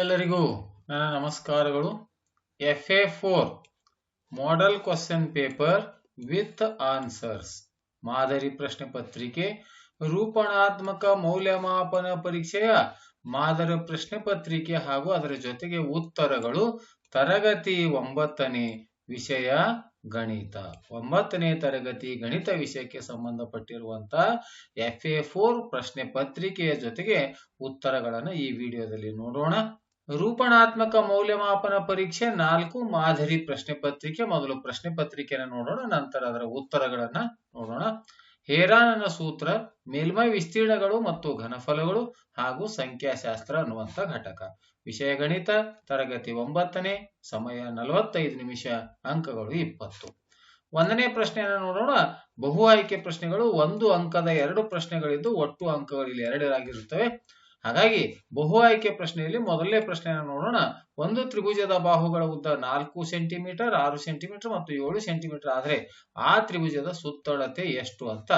ಎಲ್ಲರಿಗೂ ನನ್ನ ನಮಸ್ಕಾರಗಳು. F A four model question paper with answers ಮಾದರಿ ಪ್ರಶ್ನೆ ಪತ್ರಿಕೆ, ರೂಪಣಾತ್ಮಕ ಮೌಲ್ಯಮಾಪನ ಪರೀಕ್ಷೆಯ ಮಾದರಿ ಪ್ರಶ್ನೆ ಪತ್ರಿಕೆ ಹಾಗೂ ಅದರ ಜೊತೆಗೆ ಉತ್ತರಗಳು ತರಗತಿ ಒಂಬತ್ತನೇ ವಿಷಯ ಗಣಿತ. ಒಂಬತ್ತನೇ ತರಗತಿ ಗಣಿತ ವಿಷಯಕ್ಕೆ ಸಂಬಂಧಪಟ್ಟಿರುವಂತ ಎಫ್ ಎ ಫೋರ್ ಪ್ರಶ್ನೆ ಪತ್ರಿಕೆಯ ಜೊತೆಗೆ ಉತ್ತರಗಳನ್ನು ಈ ವಿಡಿಯೋದಲ್ಲಿ ನೋಡೋಣ. ರೂಪಣಾತ್ಮಕ ಮೌಲ್ಯಮಾಪನ ಪರೀಕ್ಷೆ ನಾಲ್ಕು ಮಾದರಿ ಪ್ರಶ್ನೆ ಪತ್ರಿಕೆ. ಮೊದಲು ಪ್ರಶ್ನೆ ಪತ್ರಿಕೆನ ನೋಡೋಣ, ನಂತರ ಅದರ ಉತ್ತರಗಳನ್ನ ನೋಡೋಣ. ಹೇರಾನನ ಸೂತ್ರ, ಮೇಲ್ಮೈ ವಿಸ್ತೀರ್ಣಗಳು ಮತ್ತು ಘನಫಲಗಳು ಹಾಗೂ ಸಂಖ್ಯಾಶಾಸ್ತ್ರ ಅನ್ನುವಂತ ಘಟಕ. ವಿಷಯ ಗಣಿತ, ತರಗತಿ ಒಂಬತ್ತನೇ, ಸಮಯ ನಲವತ್ತೈದು ನಿಮಿಷ, ಅಂಕಗಳು ಇಪ್ಪತ್ತು. ಒಂದನೇ ಪ್ರಶ್ನೆಯನ್ನು ನೋಡೋಣ. ಬಹು ಆಯ್ಕೆ ಪ್ರಶ್ನೆಗಳು ಒಂದು ಅಂಕದ ಎರಡು ಪ್ರಶ್ನೆಗಳಿದ್ದು, ಒಟ್ಟು ಅಂಕಗಳು ಇಲ್ಲಿ ಎರಡರಾಗಿರುತ್ತವೆ. ಹಾಗಾಗಿ ಬಹು ಆಯ್ಕೆ ಪ್ರಶ್ನೆಯಲ್ಲಿ ಮೊದಲನೇ ಪ್ರಶ್ನೆಯನ್ನು ನೋಡೋಣ. ಒಂದು ತ್ರಿಭುಜದ ಬಾಹುಗಳ ಉದ್ದ ನಾಲ್ಕು ಸೆಂಟಿಮೀಟರ್, ಆರು ಸೆಂಟಿಮೀಟರ್ ಮತ್ತು ಏಳು ಸೆಂಟಿಮೀಟರ್ ಆದರೆ ಆ ತ್ರಿಭುಜದ ಸುತ್ತಳತೆ ಎಷ್ಟು ಅಂತ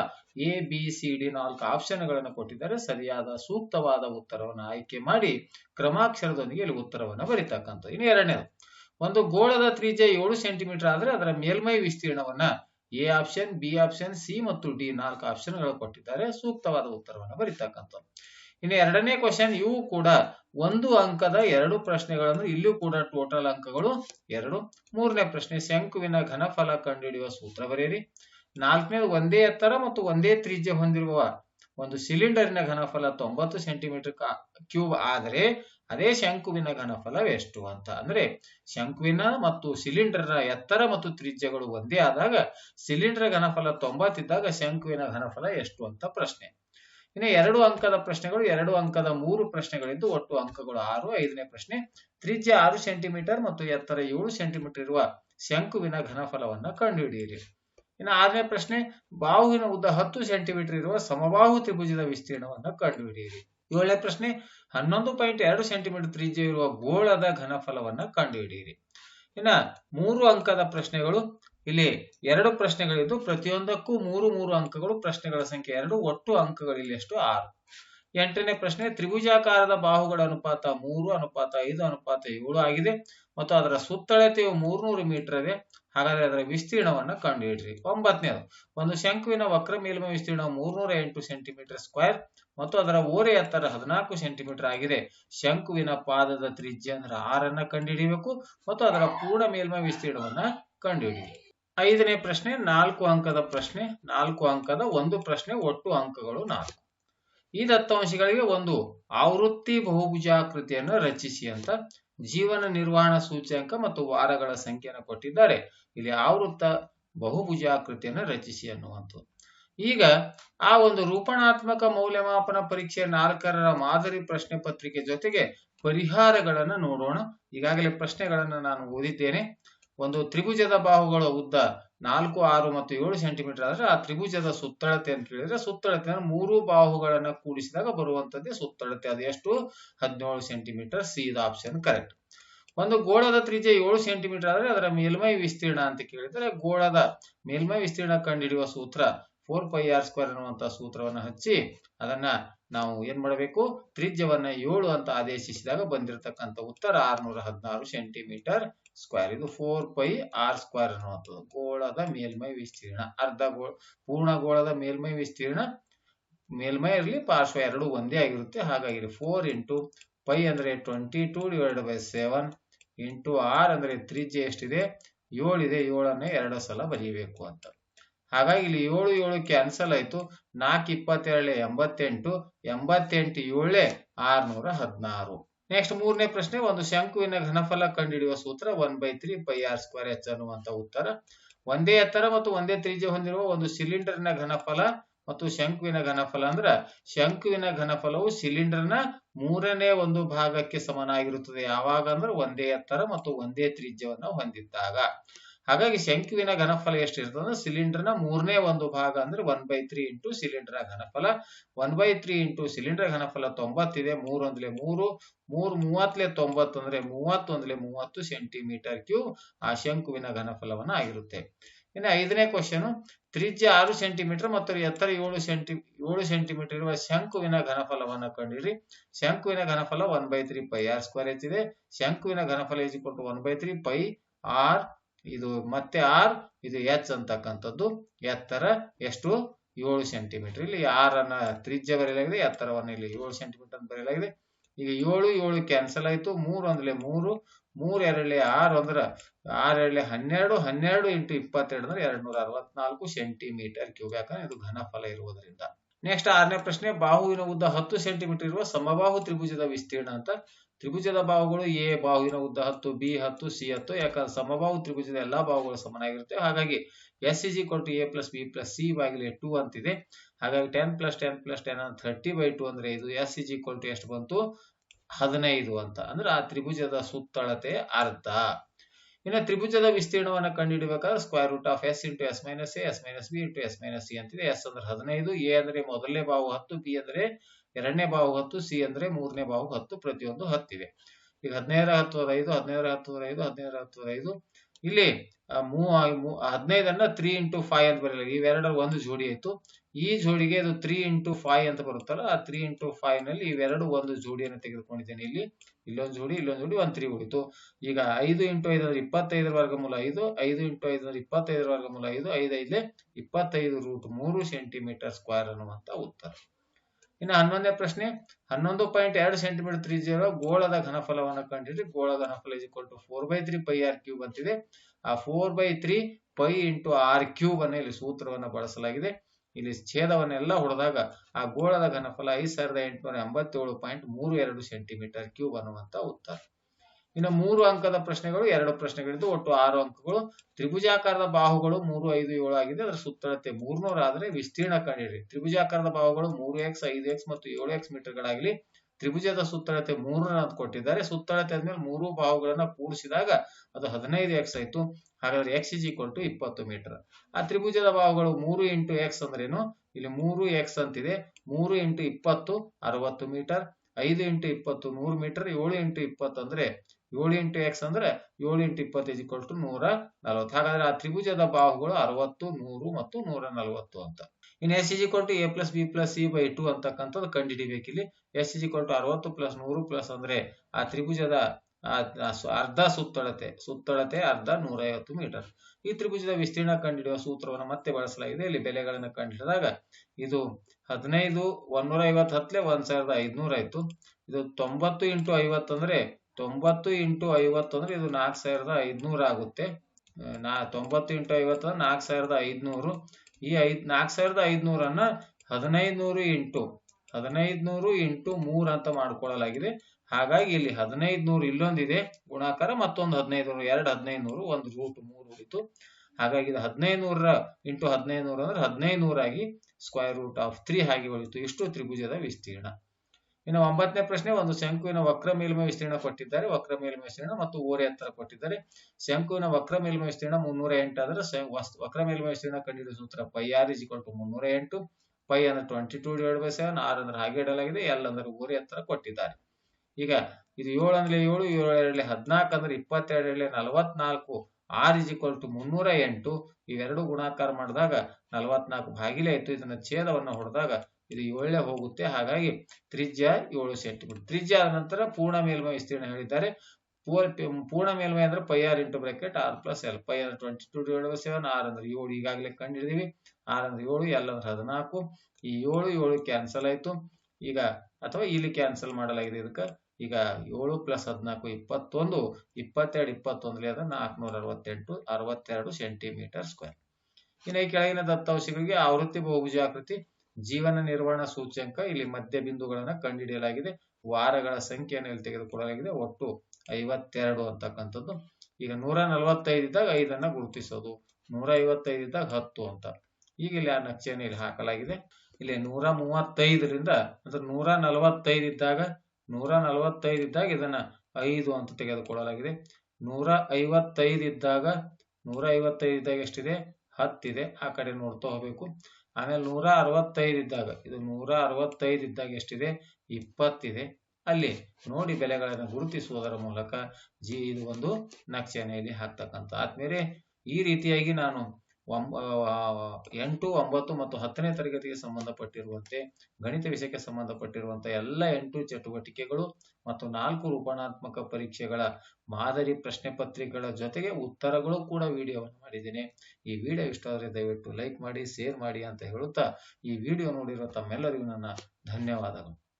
ಎ, ಬಿ, ಸಿ, ಡಿ ನಾಲ್ಕು ಆಪ್ಷನ್ಗಳನ್ನು ಕೊಟ್ಟಿದ್ದಾರೆ. ಸರಿಯಾದ ಸೂಕ್ತವಾದ ಉತ್ತರವನ್ನು ಆಯ್ಕೆ ಮಾಡಿ ಕ್ರಮಾಕ್ಷರದೊಂದಿಗೆ ಇಲ್ಲಿ ಉತ್ತರವನ್ನು ಬರೀತಕ್ಕಂಥದ್ದು. ಇನ್ನು ಎರಡನೇದು, ಒಂದು ಗೋಳದ ತ್ರಿಜ್ಯ ಏಳು ಸೆಂಟಿಮೀಟರ್ ಆದರೆ ಅದರ ಮೇಲ್ಮೈ ವಿಸ್ತೀರ್ಣವನ್ನ A option, B option, C ಮತ್ತು ಡಿ ನಾಲ್ಕು ಆಪ್ಷನ್ಗಳು ಕೊಟ್ಟಿದ್ದಾರೆ. ಸೂಕ್ತವಾದ ಉತ್ತರವನ್ನು ಬರೀತಕ್ಕಂಥದ್ದು. ಇನ್ನು ಎರಡನೇ ಕ್ವಶನ್ ಇವು ಕೂಡ ಒಂದು ಅಂಕದ ಎರಡು ಪ್ರಶ್ನೆಗಳನ್ನು, ಇಲ್ಲೂ ಕೂಡ ಟೋಟಲ್ ಅಂಕಗಳು ಎರಡು. ಮೂರನೇ ಪ್ರಶ್ನೆ, ಶಂಕುವಿನ ಘನಫಲ ಕಂಡುಹಿಡಿಯುವ ಸೂತ್ರ ಬರೆಯಿರಿ. ನಾಲ್ಕನೇದು, ಒಂದೇ ಎತ್ತರ ಮತ್ತು ಒಂದೇ ತ್ರಿಜ್ಯ ಹೊಂದಿರುವ ಒಂದು ಸಿಲಿಂಡರ್ನ ಘನಫಲ ತೊಂಬತ್ತು ಸೆಂಟಿಮೀಟರ್ ಕ್ಯೂಬ್ ಆದರೆ ಅದೇ ಶಂಕುವಿನ ಘನಫಲ ಎಷ್ಟು ಅಂತ. ಅಂದ್ರೆ ಶಂಕುವಿನ ಮತ್ತು ಸಿಲಿಂಡರ್ ಎತ್ತರ ಮತ್ತು ತ್ರಿಜ್ಯಗಳು ಒಂದೇ ಆದಾಗ ಸಿಲಿಂಡರ್ ಘನಫಲ ತೊಂಬತ್ತಿದ್ದಾಗ ಶಂಕುವಿನ ಘನಫಲ ಎಷ್ಟು ಅಂತ ಪ್ರಶ್ನೆ. ಇನ್ನು ಎರಡು ಅಂಕದ ಪ್ರಶ್ನೆಗಳು, ಎರಡು ಅಂಕದ ಮೂರು ಪ್ರಶ್ನೆಗಳಿದ್ದು ಒಟ್ಟು ಅಂಕಗಳು ಆರು. ಐದನೇ ಪ್ರಶ್ನೆ, ತ್ರಿಜ್ಯ ಆರು ಸೆಂಟಿಮೀಟರ್ ಮತ್ತು ಎತ್ತರ ಏಳು ಸೆಂಟಿಮೀಟರ್ ಇರುವ ಶಂಕುವಿನ ಘನಫಲವನ್ನು ಕಂಡುಹಿಡಿಯಿರಿ. ಇನ್ನು ಆರನೇ ಪ್ರಶ್ನೆ, ಬಾಹುವಿನ ಉದ್ದ ಹತ್ತು ಸೆಂಟಿಮೀಟರ್ ಇರುವ ಸಮಬಾಹು ತ್ರಿಭುಜದ ವಿಸ್ತೀರ್ಣವನ್ನ ಕಂಡುಹಿಡಿಯಿರಿ. ಏಳನೇ ಪ್ರಶ್ನೆ, ಹನ್ನೊಂದು ಪಾಯಿಂಟ್ ಎರಡು ಸೆಂಟಿಮೀಟರ್ ತ್ರಿಜ್ಯ ಇರುವ ಗೋಳದ ಘನಫಲವನ್ನು ಕಂಡುಹಿಡಿಯಿರಿ. ಇನ್ನ ಮೂರು ಅಂಕದ ಪ್ರಶ್ನೆಗಳು ಇಲ್ಲಿ ಎರಡು ಪ್ರಶ್ನೆಗಳಿದ್ದು, ಪ್ರತಿಯೊಂದಕ್ಕೂ ಮೂರು ಮೂರು ಅಂಕಗಳು, ಪ್ರಶ್ನೆಗಳ ಸಂಖ್ಯೆ ಎರಡು, ಒಟ್ಟು ಅಂಕಗಳು ಇಲ್ಲಿ ಎಷ್ಟು ಆರು. ಎಂಟನೇ ಪ್ರಶ್ನೆ, ತ್ರಿಭುಜಾಕಾರದ ಬಾಹುಗಳ ಅನುಪಾತ ಮೂರು, ಅನುಪಾತ ಐದು, ಅನುಪಾತ ಏಳು ಆಗಿದೆ. ಮತ್ತು ಅದರ ಸುತ್ತಳತೆಯು ಮೂರ್ನೂರು ಮೀಟರ್ ಇದೆ. ಹಾಗಾದ್ರೆ ಅದರ ವಿಸ್ತೀರ್ಣವನ್ನು ಕಂಡುಹಿಡ್ರಿ. ಒಂಬತ್ತನೇದು, ಒಂದು ಶಂಕುವಿನ ವಕ್ರ ಮೇಲ್ಮೈ ವಿಸ್ತೀರ್ಣ ಮೂರ್ನೂರ ಎಂಟು ಸೆಂಟಿಮೀಟರ್ ಸ್ಕ್ವೇರ್ ಮತ್ತು ಅದರ ಓರೆ ಎತ್ತರ ಹದಿನಾಲ್ಕು ಸೆಂಟಿಮೀಟರ್ ಆಗಿದೆ. ಶಂಕುವಿನ ಪಾದದ ತ್ರಿಜ್ಯ ಅಂದ್ರೆ ಆರನ್ನ ಕಂಡುಹಿಡಿಯಬೇಕು ಮತ್ತು ಅದರ ಪೂರ್ಣ ಮೇಲ್ಮೈ ವಿಸ್ತೀರ್ಣವನ್ನ ಕಂಡುಹಿಡಿಯಿರಿ. ಐದನೇ ಪ್ರಶ್ನೆ, ನಾಲ್ಕು ಅಂಕದ ಪ್ರಶ್ನೆ, ನಾಲ್ಕು ಅಂಕದ ಒಂದು ಪ್ರಶ್ನೆ, ಒಟ್ಟು ಅಂಕಗಳು ನಾಲ್ಕು. ಈ ದತ್ತಾಂಶಗಳಿಗೆ ಒಂದು ಆವೃತ್ತಿ ಬಹುಭುಜಾಕೃತಿಯನ್ನು ರಚಿಸಿ ಅಂತ ಜೀವನ ನಿರ್ವಹಣಾ ಸೂಚ್ಯಂಕ ಮತ್ತು ವಾರಗಳ ಸಂಖ್ಯೆಯನ್ನು ಕೊಟ್ಟಿದ್ದಾರೆ. ಇಲ್ಲಿ ಆವೃತ್ತ ಬಹುಭುಜಾಕೃತಿಯನ್ನು ರಚಿಸಿ ಅನ್ನುವಂಥದ್ದು. ಈಗ ಆ ಒಂದು ರೂಪಣಾತ್ಮಕ ಮೌಲ್ಯಮಾಪನ ಪರೀಕ್ಷೆ ನಾಲ್ಕರ ಮಾದರಿ ಪ್ರಶ್ನೆ ಪತ್ರಿಕೆ ಜೊತೆಗೆ ಪರಿಹಾರಗಳನ್ನು ನೋಡೋಣ. ಈಗಾಗಲೇ ಪ್ರಶ್ನೆಗಳನ್ನು ನಾನು ಓದಿದ್ದೇನೆ. ಒಂದು ತ್ರಿಭುಜದ ಬಾಹುಗಳ ಉದ್ದ ನಾಲ್ಕು, ಆರು ಮತ್ತು ಏಳು ಸೆಂಟಿಮೀಟರ್ ಆದ್ರೆ ಆ ತ್ರಿಭುಜದ ಸುತ್ತಳತೆ ಅಂತ ಕೇಳಿದ್ರೆ ಸುತ್ತಳತೆ ಅಂದ್ರೆ ಮೂರು ಬಾಹುಗಳನ್ನ ಕೂಡಿಸಿದಾಗ ಬರುವಂತದ್ದೇ ಸುತ್ತಳತೆ. ಅದು ಎಷ್ಟು? ಹದಿನೇಳು ಸೆಂಟಿಮೀಟರ್ ಸಿ ಇದು ಆಪ್ಷನ್ ಕರೆಕ್ಟ್ ಒಂದು ಗೋಳದ ತ್ರಿಜ್ಯ ಏಳು ಸೆಂಟಿಮೀಟರ್ ಆದ್ರೆ ಅದರ ಮೇಲ್ಮೈ ವಿಸ್ತೀರ್ಣ ಅಂತ ಕೇಳಿದ್ರೆ ಗೋಳದ ಮೇಲ್ಮೈ ವಿಸ್ತೀರ್ಣ ಕಂಡುಹಿಡಿಯುವ ಸೂತ್ರ ಫೋರ್ ಪೈ ಆರ್ ಸ್ಕ್ವೇರ್ ಅನ್ನುವಂತಹ ಸೂತ್ರವನ್ನು ಹಚ್ಚಿ ಅದನ್ನ ನಾವು ಏನ್ ಮಾಡಬೇಕು? ತ್ರಿಜ್ಯವನ್ನ ಏಳು ಅಂತ ಆದೇಶಿಸಿದಾಗ ಬಂದಿರತಕ್ಕಂತ ಉತ್ತರ ಆರ್ನೂರ ಹದಿನಾರು ಸೆಂಟಿಮೀಟರ್ ಸ್ಕ್ವೇರ್ ಇದು ಫೋರ್ ಪೈ ಆರ್ ಸ್ಕ್ವೇರ್ ಅನ್ನುವಂಥದ್ದು. ಗೋಳದ ಮೇಲ್ಮೈ ವಿಸ್ತೀರ್ಣ. ಅರ್ಧ ಗೋಳ ಪೂರ್ಣ ಗೋಳದ ಮೇಲ್ಮೈ ವಿಸ್ತೀರ್ಣ ಮೇಲ್ಮೈ ಇರಲಿ ಪಾರ್ಶ್ವ ಎರಡು ಒಂದೇ ಆಗಿರುತ್ತೆ. ಹಾಗಾಗಿ ಫೋರ್ ಇಂಟು ಪೈ ಅಂದ್ರೆ twenty two divide by seven into R ಅಂದ್ರೆ ತ್ರಿಜ್ಯ ಎಷ್ಟಿದೆ? ಏಳಿದೆ ಏಳನ್ನು ಎರಡು ಸಲ ಬರೀಬೇಕು ಅಂತ. ಹಾಗಾಗಿ ಇಲ್ಲಿ ಏಳು ಏಳು ಕ್ಯಾನ್ಸಲ್ ಆಯ್ತು. ನಾಲ್ಕು ಇಪ್ಪತ್ತೆರಡು ಎಂಬತ್ತೆಂಟು ಎಂಬತ್ತೆಂಟು ಏಳೆ ಆರ್ನೂರ ಹದಿನಾರು. ನೆಕ್ಸ್ಟ್ ಮೂರನೇ ಪ್ರಶ್ನೆ, ಒಂದು ಶಂಕುವಿನ ಘನಫಲ ಕಂಡುಹಿಡಿಯುವ ಸೂತ್ರ one by three pi R square H ಅನ್ನುವಂತ ಉತ್ತರ. ಒಂದೇ ಎತ್ತರ ಮತ್ತು ಒಂದೇ ತ್ರಿಜ್ಯ ಹೊಂದಿರುವ ಒಂದು ಸಿಲಿಂಡರ್ನ ಘನಫಲ ಮತ್ತು ಶಂಕುವಿನ ಘನಫಲ ಅಂದ್ರ ಶಂಕುವಿನ ಘನಫಲವು ಸಿಲಿಂಡರ್ನ ಮೂರನೇ ಒಂದು ಭಾಗಕ್ಕೆ ಸಮನಾಗಿರುತ್ತದೆ. ಯಾವಾಗ ಅಂದ್ರೆ ಒಂದೇ ಎತ್ತರ ಮತ್ತು ಒಂದೇ ತ್ರಿಜ್ಯವನ್ನ ಹೊಂದಿದ್ದಾಗ. ಹಾಗಾಗಿ ಶಂಕುವಿನ ಘನಫಲ ಎಷ್ಟಿರ್ತದೆ ಅಂದ್ರೆ ಸಿಲಿಂಡರ್ನ ಮೂರನೇ ಒಂದು ಭಾಗ ಅಂದ್ರೆ one by three into cylinder ಘನಫಲ. One by three into cylinder ಘನಫಲ ತೊಂಬತ್ತಿದೆ, ಮೂರು ಒಂದ್ಲೆ ಮೂರು ಮೂರು ಮೂವತ್ತಲೆ ತೊಂಬತ್ತು ಅಂದ್ರೆ ಮೂವತ್ತೊಂದ್ಲೆ ಮೂವತ್ತು ಸೆಂಟಿಮೀಟರ್ ಕ್ಯೂ ಆ ಶಂಕುವಿನ ಘನಫಲವನ್ನ ಆಗಿರುತ್ತೆ. ಇನ್ನು ಐದನೇ ಕ್ವಶನ್ ತ್ರಿಜ್ಯ ಆರು ಸೆಂಟಿಮೀಟರ್ ಮತ್ತು ಎತ್ತರ ಏಳು ಸೆಂಟಿ ಏಳು ಸೆಂಟಿಮೀಟರ್ ಇರುವ ಶಂಕುವಿನ ಘನಫಲವನ್ನು ಕಂಡಿರಿ. ಶಂಕುವಿನ ಘನಫಲ one by three pi r square ಹೆಚ್ಚಿದೆ. ಶಂಕುವಿನ ಘನಫಲ is to one by three pi r ಇದು ಮತ್ತೆ ಆರ್ ಇದು ಎಚ್ ಅಂತಕ್ಕಂಥದ್ದು. ಎತ್ತರ ಎಷ್ಟು? ಏಳು ಸೆಂಟಿಮೀಟರ್ ಇಲ್ಲಿ ಆರ್ ಅನ್ನ ತ್ರಿಜ್ಯ ಬರೆಯಲಾಗಿದೆ ಎತ್ತರವನ್ನು ಇಲ್ಲಿ ಏಳು ಸೆಂಟಿಮೀಟರ್ ಅಂತ ಬರೆಯಲಾಗಿದೆ. ಈಗ ಏಳು ಏಳು ಕ್ಯಾನ್ಸಲ್ ಆಯ್ತು. ಮೂರು ಅಂದ್ರೆ ಮೂರು, ಮೂರ್ ಎರಡಲೆ ಆರು ಅಂದ್ರ ಆರ್ ಎರಡಲೆ ಹನ್ನೆರಡು ಹನ್ನೆರಡು ಇಂಟು ಇಪ್ಪತ್ತೆರಡು ಅಂದ್ರೆ ಎರಡ್ ನೂರ ಅರವತ್ನಾಲ್ಕು ಸೆಂಟಿಮೀಟರ್ ಕ್ಯೂಬ್ ಯಾಕಂದ್ರೆ ಇದು ಘನಫಲ ಇರುವುದರಿಂದ. ನೆಕ್ಸ್ಟ್ ಆರನೇ ಪ್ರಶ್ನೆ, ಬಾಹುವಿನ ಉದ್ದ ಹತ್ತು ಸೆಂಟಿಮೀಟರ್ ಇರುವ ಸಮಬಾಹು ತ್ರಿಭುಜದ ವಿಸ್ತೀರ್ಣ ಅಂತ ತ್ರಿಭುಜದ ಬಾಹುಗಳು ಎ, ಬಾಹುವಿನ ಉದ್ದ ಹತ್ತು, ಬಿ ಹತ್ತು, ಸಿ ಹತ್ತು, ಯಾಕಂದ್ರೆ ಸಮಬಾಹು ತ್ರಿಭುಜದ ಎಲ್ಲಾ ಬಾಹುಗಳು ಸಮನಾಗಿರುತ್ತೆ ಹಾಗಾಗಿ s is equal to a plus b plus c ಬಾಗಿಲೆ two ಅಂತಿದೆ. ಹಾಗಾಗಿ ten plus ten plus ten thirty by two ಅಂದ್ರೆ ಇದು ಎಸ್ ಇಸ್ ಈಕ್ವಲ್ ಟು ಎಷ್ಟು ಬಂತು? ಹದಿನೈದು ಅಂತ. ಅಂದ್ರೆ ಆ ತ್ರಿಭುಜದ ಸುತ್ತಳತೆ ಅರ್ಧ. ಇನ್ನು ತ್ರಿಭುಜದ ವಿಸ್ತೀರ್ಣವನ್ನು ಕಂಡುಹಿಡಬೇಕಾದ್ರೆ square root of s into s minus a s minus b into s minus c ಅಂತಿದೆ. ಎಸ್ ಅಂದ್ರೆ ಹದಿನೈದು ಎ ಅಂದ್ರೆ ಮೊದಲನೇ ಬಾವು ಹತ್ತು ಬಿ ಅಂದ್ರೆ ಎರಡನೇ ಬಾವು ಹತ್ತು, ಸಿ ಅಂದ್ರೆ ಮೂರನೇ ಬಾವು ಹತ್ತು, ಪ್ರತಿಯೊಂದು ಹತ್ತಿದೆ. ಈಗ ಹದಿನೈದರ ಹತ್ತುವರ ಐದು ಹದಿನೈದರ ಹತ್ತುವರ ಐದು ಹದಿನೈದರ ಹತ್ತುವರ ಐದು ಇಲ್ಲಿ ಹದಿನೈದನ್ನ ತ್ರೀ ಇಂಟು ಫೈವ್ ಅಂತ ಬರಲಿಲ್ಲ ಇವೆರಡರ ಒಂದು ಜೋಡಿ ಆಯ್ತು. ಈ ಜೋಡಿಗೆ ಇದು ತ್ರೀ ಇಂಟು ಫೈವ್ ಅಂತ ಬರುತ್ತಲ್ಲ, ಆ ತ್ರೀ ಇಂಟು ಫೈವ್ನಲ್ಲಿ ಇವೆರಡು ಒಂದು ಜೋಡಿಯನ್ನು ತೆಗೆದುಕೊಂಡಿದ್ದೇನೆ ಇಲ್ಲಿ. ಇಲ್ಲೊಂದು ಜೋಡಿ ಇಲ್ಲೊಂದು ಜೋಡಿ ಒಂದು ತ್ರೀ ಉಳಿತು ಈಗ ಐದು ಇಂಟು ಐದು ಅಂದ್ರೆ ಇಪ್ಪತ್ತೈದರ ವರ್ಗಮೂಲ ಐದು ಐದು ಇಂಟು ಐದು ಅಂದ್ರೆ ಇಪ್ಪತ್ತೈದರ ವರ್ಗಮೂಲ ಐದು ಐದು ಐದ್ಲೆ ಇಪ್ಪತ್ತೈದು ರೂಟ್ ಮೂರು ಸೆಂಟಿಮೀಟರ್ ಸ್ಕ್ವೇರ್ ಅನ್ನುವಂತ ಉತ್ತರ. ಇನ್ನು ಹನ್ನೊಂದನೇ ಪ್ರಶ್ನೆ, ಹನ್ನೊಂದು ಪಾಯಿಂಟ್ ಎರಡು ಸೆಂಟಿಮೀಟರ್ ಜೀರೋ ಗೋಳದ ಘನಫಲವನ್ನು ಕಂಡಿರಿ. ಗೋಳದ ಘನಫಲ is equal to four by three pi r cube ಅಂತಿದೆ. ಆ four by three pi into r cube ಅನ್ನು ಇಲ್ಲಿ ಸೂತ್ರವನ್ನು ಬಳಸಲಾಗಿದೆ. ಇಲ್ಲಿ ಛೇದವನ್ನೆಲ್ಲ ಹೊಡೆದಾಗ ಆ ಗೋಳದ ಘನಫಲ ಐದು ಸಾವಿರದ ಎಂಟುನೂರ ಎಂಬತ್ತೇಳು ಪಾಯಿಂಟ್ ಮೂರು ಎರಡು ಸೆಂಟಿಮೀಟರ್ ಕ್ಯೂಬ್ ಅನ್ನುವಂತ ಉತ್ತರ. ಇನ್ನು ಮೂರು ಅಂಕದ ಪ್ರಶ್ನೆಗಳು, ಎರಡು ಪ್ರಶ್ನೆಗಳಿದ್ದು ಒಟ್ಟು ಆರು ಅಂಕಗಳು. ತ್ರಿಭುಜಾಕಾರದ ಬಾಹುಗಳು ಮೂರು, ಐದು, ಏಳು ಆಗಿದೆ. ಅದರ ಸುತ್ತಳತೆ ಮೂರ್ನೂರ ಆದರೆ ವಿಸ್ತೀರ್ಣ ಕಂಡಿರಿ. ತ್ರಿಭುಜಾಕಾರದ ಬಾಹುಗಳು ಮೂರು ಎಕ್ಸ್ ಐದು ಎಕ್ಸ್ ಮತ್ತು ಏಳು ಎಕ್ಸ್ ಮೀಟರ್ಗಳಾಗಲಿ. ತ್ರಿಭುಜದ ಸುತ್ತಳತೆ ಮೂರ್ನೂರ ಅಂತ ಕೊಟ್ಟಿದ್ದಾರೆ. ಸುತ್ತಳತೆ ಆದ್ಮೇಲೆ ಮೂರು ಬಾಹುಗಳನ್ನ ಕೂಡಿಸಿದಾಗ ಅದು ಹದಿನೈದು ಎಕ್ಸ್ ಆಯ್ತು. ಹಾಗಾದ್ರೆ ಎಕ್ಸ್ ಇಜ್ ಈಕ್ವಲ್ ಟು ಇಪ್ಪತ್ತು ಮೀಟರ್. ಆ ತ್ರಿಭುಜದ ಬಾಹುಗಳು ಮೂರು ಇಂಟು ಎಕ್ಸ್ ಅಂದ್ರೇನು? ಇಲ್ಲಿ ಮೂರು ಎಕ್ಸ್ ಅಂತಿದೆ. ಮೂರು ಇಂಟು ಇಪ್ಪತ್ತು, ಅರವತ್ತು ಮೀಟರ್. ಐದು ಇಂಟು ಇಪ್ಪತ್ತು, ನೂರು ಮೀಟರ್. ಏಳು ಇಂಟು ಇಪ್ಪತ್ತು ಅಂದ್ರೆ ಏಳು ಇಂಟು ಎಕ್ಸ್ ಅಂದ್ರೆ ಏಳು ಇಂಟು ಇಪ್ಪತ್ತು ಇಸ್ ಈಕ್ವಲ್ ಟು ನೂರ ನಲವತ್ತು. ಹಾಗಾದ್ರೆ ಆ ತ್ರಿಭುಜದ ಬಾಹುಗಳು ಅರವತ್ತು, ನೂರು ಮತ್ತು ನೂರ ನಲವತ್ತು ಅಂತ. ಇನ್ನು s is equal to a plus b plus c by two ಅಂತಕ್ಕಂಥದ್ದು ಕಂಡುಹಿಡಿಬೇಕು ಇಲ್ಲಿ ಎಸ್ ಇಸ್ ಈಕ್ವಲ್ ಟು ಅರವತ್ತು ಪ್ಲಸ್ ನೂರು ಪ್ಲಸ್ ಅಂದ್ರೆ ಆ ತ್ರಿಭುಜದ ಅರ್ಧ ಸುತ್ತಳತೆ ಸುತ್ತಳತೆ ಅರ್ಧ ನೂರೈವತ್ತು ಮೀಟರ್ ಈ ತ್ರಿಭುಜದ ವಿಸ್ತೀರ್ಣ ಕಂಡುಹಿಡಿಯುವ ಸೂತ್ರವನ್ನು ಮತ್ತೆ ಬಳಸಲಾಗಿದೆ. ಇಲ್ಲಿ ಬೆಲೆಗಳನ್ನು ಕಂಡುಹಿಡಿದಾಗ ಇದು ಹದಿನೈದು ಒಂದೂರ ಐವತ್ತು ಹತ್ತಲೆ ಒಂದ್ ಸಾವಿರದ ಐದ್ನೂರ ಆಯ್ತು ಇದು ತೊಂಬತ್ತು ಇಂಟು ಐವತ್ತು ಅಂದ್ರೆ ತೊಂಬತ್ತು ಇಂಟು ಐವತ್ತು ಅಂದ್ರೆ ಇದು ನಾಲ್ಕು ಸಾವಿರದ ಐದ್ನೂರ ಆಗುತ್ತೆ. ನಾ, ತೊಂಬತ್ತು ಇಂಟು ಐವತ್ತು ಅಂದ್ರೆ ನಾಲ್ಕು ಸಾವಿರದ ಐದ್ನೂರು. ಈ ಐದ್, ನಾಲ್ಕು ಸಾವಿರದ ಐದ್ನೂರನ್ನ ಹದಿನೈದು ನೂರು ಇಂಟು ಹದಿನೈದು ನೂರು ಇಂಟು ಮೂರು ಅಂತ ಮಾಡ್ಕೊಳ್ಳಲಾಗಿದೆ. ಹಾಗಾಗಿ ಇಲ್ಲಿ ಹದಿನೈದು ನೂರು ಇಲ್ಲೊಂದಿದೆ. ಗುಣಾಕಾರ ಮತ್ತೊಂದು ಹದಿನೈದು ನೂರು ಎರಡು ಹದಿನೈದು ನೂರು ಒಂದು ರೂಟ್ ಮೂರು ಉಳಿತು ಹಾಗಾಗಿ ಇದು ಹದಿನೈದು ನೂರ ಇಂಟು ಹದಿನೈದು ನೂರು ಅಂದ್ರೆ ಹದಿನೈದು ನೂರಾಗಿ ಸ್ಕ್ವೇರ್ ರೂಟ್ ಆಫ್ ತ್ರೀ ಆಗಿ ಉಳಿತು ಇಷ್ಟು ತ್ರಿಭುಜದ ವಿಸ್ತೀರ್ಣ. ಇನ್ನು ಒಂಬತ್ತನೇ ಪ್ರಶ್ನೆ, ಒಂದು ಶಂಕುವಿನ ವಕ್ರ ಮೇಲ್ಮೈ ವಿಸ್ತೀರ್ಣ ಕೊಟ್ಟಿದ್ದಾರೆ. ವಕ್ರ ಮೇಲ್ಮೈ ವಿಸ್ತೀರ್ಣ ಮತ್ತು ಓರೆ ಎತ್ತರ ಕೊಟ್ಟಿದ್ದಾರೆ. ಶಂಕುವಿನ ವಕ್ರ ಮೇಲ್ಮೈ ವಿಸ್ತೀರ್ಣ ಮುನ್ನೂರ ಎಂಟು ಆದ್ರೆ ವಕ್ರ ಮೇಲ್ಮೈ ವಿಸ್ತೀರ್ಣ ಕಂಡುಹಿಡಿಯುವ ಸೂತ್ರ ಪೈ ಆರ್ ಇಸ್ ಟು ಮುನ್ನೂರ ಎಂಟು. ಪೈ ಅಂದ್ರೆ twenty two divide by seven r ಅಂದ್ರೆ ಹಾಗೆ ಇಡಲಾಗಿದೆ. ಎಲ್ ಅಂದ್ರೆ ಓರೆ ಎತ್ತರ ಕೊಟ್ಟಿದ್ದಾರೆ. ಈಗ ಇದು ಏಳು ಅಂದ್ರೆ ಏಳು ಏಳು ಎರಡಲೆ ಹದಿನಾಲ್ಕು ಅಂದ್ರೆ ಇಪ್ಪತ್ತೆರಡಲೆ ನಲವತ್ನಾಲ್ಕು. ಆರ್ ಇಸ್ ಈಕ್ವಲ್ ಟು ಮುನ್ನೂರ ಎಂಟು. ಇವೆರಡು ಗುಣಾಕಾರ ಮಾಡಿದಾಗ ನಲವತ್ನಾಲ್ಕು ಭಾಗಿಲೆ ಆಯ್ತು ಇದನ್ನ ಛೇದವನ್ನು ಹೊಡೆದಾಗ ಇದು ಏಳೇ ಹೋಗುತ್ತೆ. ಹಾಗಾಗಿ ತ್ರಿಜ್ಯ ಏಳು ಸೆಂಟಿಮೀಟರ್ ತ್ರಿಜ್ಯ ಆದ ನಂತರ ಪೂರ್ಣ ಮೇಲ್ಮೈ ವಿಸ್ತೀರ್ಣ ಹೇಳಿದ್ದಾರೆ. ಪೂರ್ಣ ಮೇಲ್ಮೈ ಅಂದ್ರೆ pi r into bracket r plus l. Pi ಅಂದ್ರೆ twenty two divide by seven. R ಅಂದ್ರೆ ಏಳು. ಈಗಾಗಲೇ ಕಂಡು ಹಿಡಿದಿವಿ ಆರ್ ಅಂದ್ರೆ ಏಳು, ಎಲ್ ಅಂದ್ರೆ ಹದಿನಾಲ್ಕು. ಈ ಏಳು ಏಳು ಕ್ಯಾನ್ಸಲ್ ಆಯ್ತು. ಈಗ ಅಥವಾ ಇಲ್ಲಿ ಕ್ಯಾನ್ಸಲ್ ಮಾಡಲಾಗಿದೆ ಇದಕ್ಕೆ. ಈಗ ಏಳು ಪ್ಲಸ್ ಹದಿನಾಲ್ಕು ಇಪ್ಪತ್ತೊಂದು, ಇಪ್ಪತ್ತೆರಡು ಇಪ್ಪತ್ತೊಂದಲೇ ಅದ ನಾಲ್ಕುನೂರ ಅರವತ್ತೆಂಟು, ಅರವತ್ತೆರಡು ಸೆಂಟಿಮೀಟರ್ ಸ್ಕ್ವೇರ್ ಇನ್ನು ಈ ಕೆಳಗಿನ ದತ್ತಾಂಶಗಳಿಗೆ ಆವೃತ್ತಿ ಬಹುಭುಜಾಕೃತಿ, ಜೀವನ ನಿರ್ವಹಣಾ ಸೂಚ್ಯಂಕ, ಇಲ್ಲಿ ಮಧ್ಯ ಬಿಂದುಗಳನ್ನ ಕಂಡುಹಿಡಿಯಲಾಗಿದೆ. ವಾರಗಳ ಸಂಖ್ಯೆಯನ್ನು ಇಲ್ಲಿ ತೆಗೆದುಕೊಳ್ಳಲಾಗಿದೆ. ಒಟ್ಟು ಐವತ್ತೆರಡು ಅಂತಕ್ಕಂಥದ್ದು. ಈಗ ನೂರ ನಲವತ್ತೈದು ಇದ್ದಾಗ ಐದನ್ನ ಗುರುತಿಸೋದು, ನೂರ ಐವತ್ತೈದು ಇದ್ದಾಗ ಹತ್ತು ಅಂತ. ಈಗ ಇಲ್ಲಿ ಆ ನಕ್ಷೆಯನ್ನು ಇಲ್ಲಿ ಹಾಕಲಾಗಿದೆ. ಇಲ್ಲಿ ನೂರ ಮೂವತ್ತೈದರಿಂದ, ಅಂದ್ರೆ ನೂರ ನಲವತ್ತೈದು ಇದ್ದಾಗ ನೂರ ನಲವತ್ತೈದು ಇದ್ದಾಗ ಇದನ್ನ ಐದು ಅಂತ ತೆಗೆದುಕೊಳ್ಳಲಾಗಿದೆ. ನೂರ ಐವತ್ತೈದು ಇದ್ದಾಗ ನೂರ ಐವತ್ತೈದು ಇದ್ದಾಗ ಎಷ್ಟಿದೆ? ಹತ್ತಿದೆ ಆ ಕಡೆ ನೋಡ್ತಾ ಹೋಗ್ಬೇಕು. ಆಮೇಲೆ ನೂರ ಅರವತ್ತೈದು ಇದ್ದಾಗ, ಇದು ನೂರ ಅರವತ್ತೈದು ಇದ್ದಾಗ ಎಷ್ಟಿದೆ? ಇಪ್ಪತ್ತಿದೆ. ಅಲ್ಲಿ ನೋಡಿ ಬೆಲೆಗಳನ್ನು ಗುರುತಿಸುವುದರ ಮೂಲಕ ಜಿ ಇದು ಒಂದು ನಕ್ಷೆಯನ್ನು ಇಲ್ಲಿ ಹಾಕ್ತಕ್ಕಂಥ. ಆದ್ಮೇಲೆ ಈ ರೀತಿಯಾಗಿ ನಾನು ಎಂಟು, ಒಂಬತ್ತು ಮತ್ತು ಹತ್ತನೇ ತರಗತಿಗೆ ಸಂಬಂಧಪಟ್ಟಿರುವಂತೆ, ಗಣಿತ ವಿಷಯಕ್ಕೆ ಸಂಬಂಧಪಟ್ಟಿರುವಂತಹ ಎಲ್ಲ ಎಂಟು ಚಟುವಟಿಕೆಗಳು ಮತ್ತು ನಾಲ್ಕು ರೂಪಣಾತ್ಮಕ ಪರೀಕ್ಷೆಗಳ ಮಾದರಿ ಪ್ರಶ್ನೆ ಪತ್ರಿಕೆಗಳ ಜೊತೆಗೆ ಉತ್ತರಗಳು ಕೂಡ ವಿಡಿಯೋವನ್ನು ಮಾಡಿದ್ದೀನಿ. ಈ ವಿಡಿಯೋ ಇಷ್ಟ ಆದರೆ ದಯವಿಟ್ಟು ಲೈಕ್ ಮಾಡಿ, ಶೇರ್ ಮಾಡಿ ಅಂತ ಹೇಳುತ್ತಾ ಈ ವಿಡಿಯೋ ನೋಡಿರೋ ತಮ್ಮೆಲ್ಲರಿಗೂ ನನ್ನ ಧನ್ಯವಾದಗಳು.